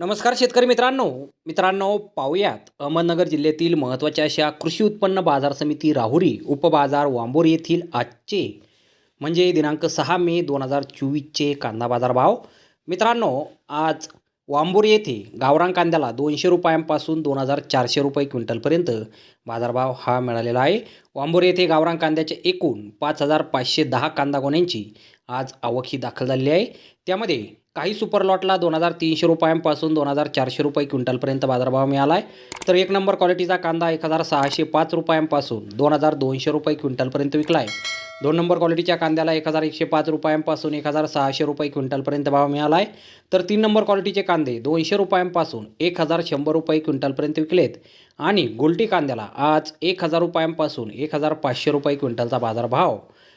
नमस्कार शेतकरी मित्रांनो. मित्रांनो पाहूयात. अहमदनगर जिल्ह्यातील महत्त्वाच्या अशा कृषी उत्पन्न बाजार समिती राहुरी उपबाजार वांबोर येथील आजचे म्हणजे दिनांक सहा मे दोन हजार चोवीसचे कांदा बाजार भाव मित्रांनो आज वांबोर येथे गावरान कांद्याला दोनशे रुपयांपासून दोन हजार चारशे रुपये क्विंटलपर्यंत बाजारभाव हा मिळालेला आहे. वांबोर येथे गावरान कांद्याचे एकूण पाच हजार पाचशे दहा कांदा गोण्यांची आज आवक ही दाखल झालेली आहे. त्यामध्ये काही सुपर लॉटला दोन हजार तीनशे रुपयांपासून दोन हजार चारशे रुपये क्विंटलपर्यंत बाजारभाव मिळाला आहे तर एक नंबर क्वालिटीचा कांदा एक हजार सहाशे पाच रुपयांपासून दोन हजार दोनशे रुपये क्विंटलपर्यंत विकला आहे दोन नंबर क्वालिटीच्या कांद्याला एक हजार एकशे पाच रुपयांपासून एक हजार सहाशे रुपये क्विंटलपर्यंत भाव मिळाला आहे तर तीन नंबर क्वालिटीचे कांदे दोनशे रुपयांपासून एक हजार शंभर रुपये क्विंटलपर्यंत विकलेत. आणि गोल्टी कांद्याला आज एक हजार रुपयांपासून एक हजार पाचशे रुपये क्विंटलचा बाजारभाव